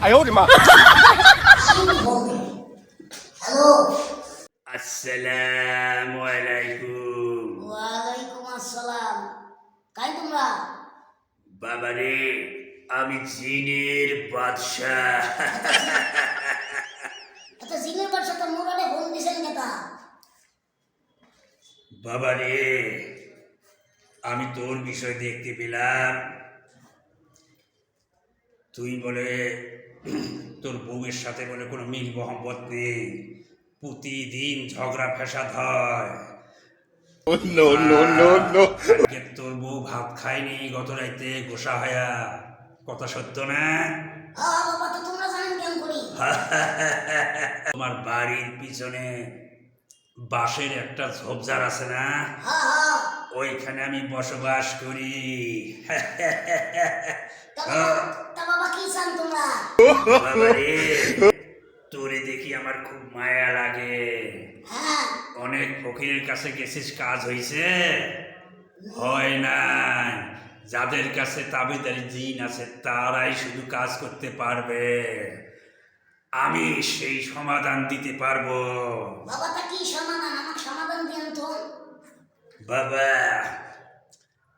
哎呦我的妈！ hello আসসালামু আলাইকুম ওয়ালাইকুম আসসালাম কাই তোমরা বাবারে আমি জিনের বাদশাহ আচ্ছা জিনের বাসা তো মোবাইলে ফোন দিছেন কেতা বাবারে আমি তোর বিষয় দেখতে পেলাম তুই বলে তোর বউয়ের সাথে বলে কোনো মিল মোহাম্মত নেই। প্রতিদিন ঝগড়া ফ্যাসাদ হয়! আজকে তোর বউ ভাত খায়নি গত রাইতে গোসা হয়া। কথা সত্য না? তোমার বাড়ির পিছনে বাঁশের একটা ঝোপঝাড় আছে না? হ্যাঁ হ্যাঁ। ওইখানে আমি বসবাস করি। তোরে দেখি আমার খুব মায়া লাগে। হ্যাঁ। অনেক ফকিরের কাছে গেছিস কাজ হইছে? হয় না যাদের কাছে তাবেদারি জিন আছে তারাই শুধু কাজ করতে পারবে। আমি সেই সমাধান দিতে পারব। বাবা তা কি সমাধান আমাকে সমাধান দিন তো বাবা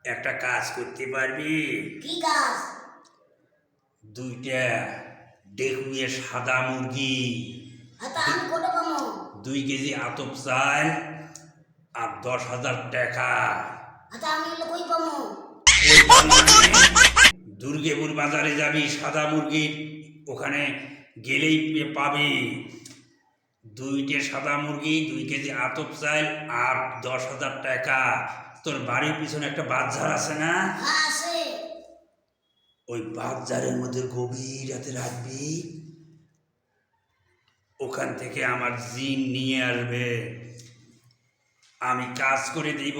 একটা কাজ করতে পারবি? কি কাজ? দুইটা ডেকুয়ে সাদা মুরগি দুই কেজি আতপ চাল আর দশ হাজার টাকা। দুর্গেপুর বাজারে যাবি সাদা মুরগি ওখানে গেলেই পাবি। দুইটে সাদা মুরগি দুই কেজি আতপ চাল আর দশ হাজার টাকা। তোর বাড়ির পিছনে একটা বাজার আছে না? ওই বাজারের মধ্যে গভীর রাতে রাখবি। ওখান থেকে আমার জিন নিয়ে আসবে। আমি কাজ করে দিব।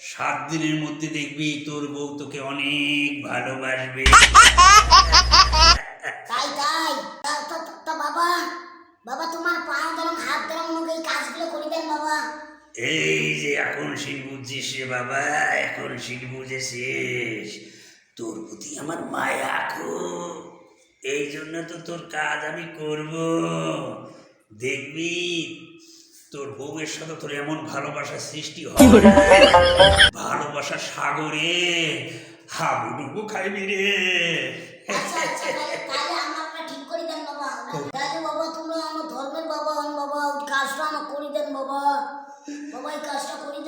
সাত দিনের মধ্যে দেখবি তোর বউ তোকে অনেক ভালোবাসবে। তাই তাই তা তা- তা- তা বাবা বাবা তোমার পা এই কাজগুলো করে দেন বাবা। এই যে এখন শিল বুঝছিস রে বাবা এখন শিল বুঝেছিস। তোর প্রতি আমার মায়া খুব। এই জন্য তো তোর কাজ আমি করব। দেখবি তোর বউয়ের সাথে তোর এমন ভালোবাসা সৃষ্টি হবে ভালোবাসা সাগরে হাবুডুবু খাইবি রে। আচ্ছা আচ্ছা তাহলে বাবা। বাবা এই কাজটা করে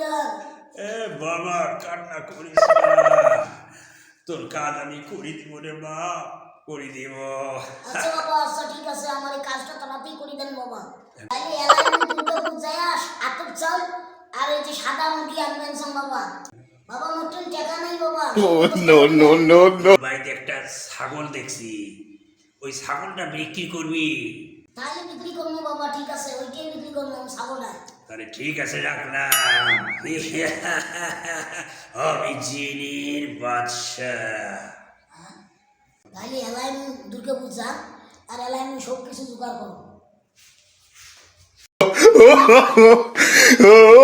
এ বাবা কান্না করিস তোর কাজ আমি করে দিব রে মা করে দিব। আচ্ছা বাবা আচ্ছা ঠিক আছে আমার এই কাজটা তাড়াতাড়ি করে দেন বাবা। তাহলে এলাকায় আতপ চাল আর এই যে সাদা আনবেন সব বাবা। বাবা মোটন টাকা নেই বাবা। Oh no no no no! বাড়িতে একটা ছাগল দেখছি। ওই ছাগলটা বিক্রি করবি। তাহলে বিক্রি করব বাবা ঠিক আছে। ওইটাই বিক্রি করব ছাগলটা তাহলে ঠিক আছে রাখলাম। আমি জিনির বাদশাহ। তাহলে এলাইন দুর্গা পূজা আর এলাইন সব কিছু জোগাড় করো।